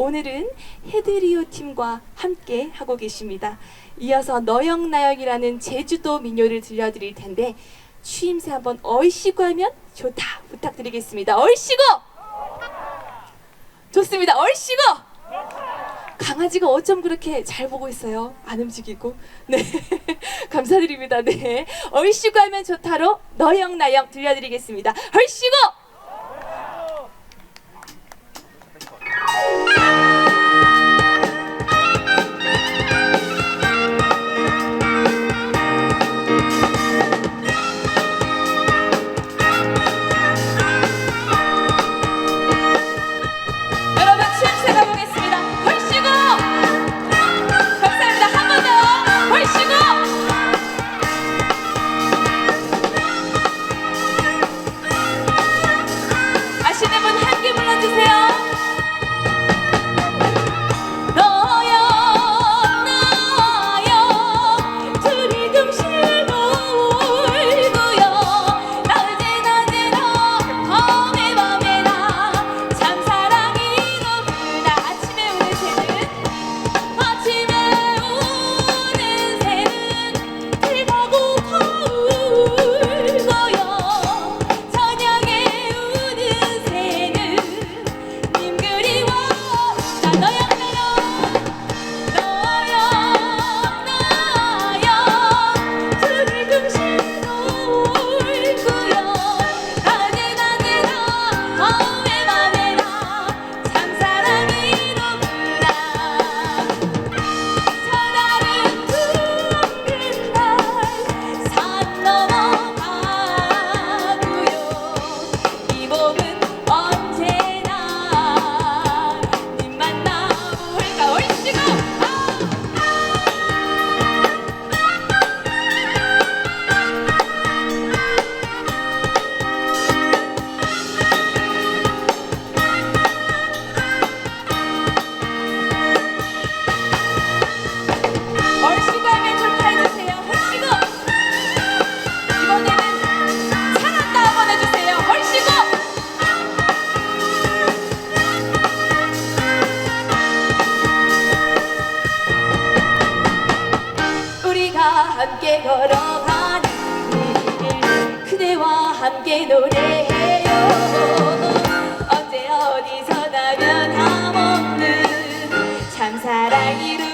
오늘은 헤드리오 팀과 함께 하고 계십니다. 이어서 너영나영이라는 제주도 민요를 들려드릴 텐데 추임새 한번 얼씨구 하면 좋다 부탁드리겠습니다. 얼씨구! 좋습니다. 얼씨구! 강아지가 어쩜 그렇게 잘 보고 있어요? 안 움직이고. 네. 감사드립니다. 네. 얼씨구 하면 좋다로 너영나영 들려드리겠습니다. 얼씨구! 함께 걸어가는 길. 그대와 함께 노래해요. 언제 어디서 나면 다없는 참 사랑이로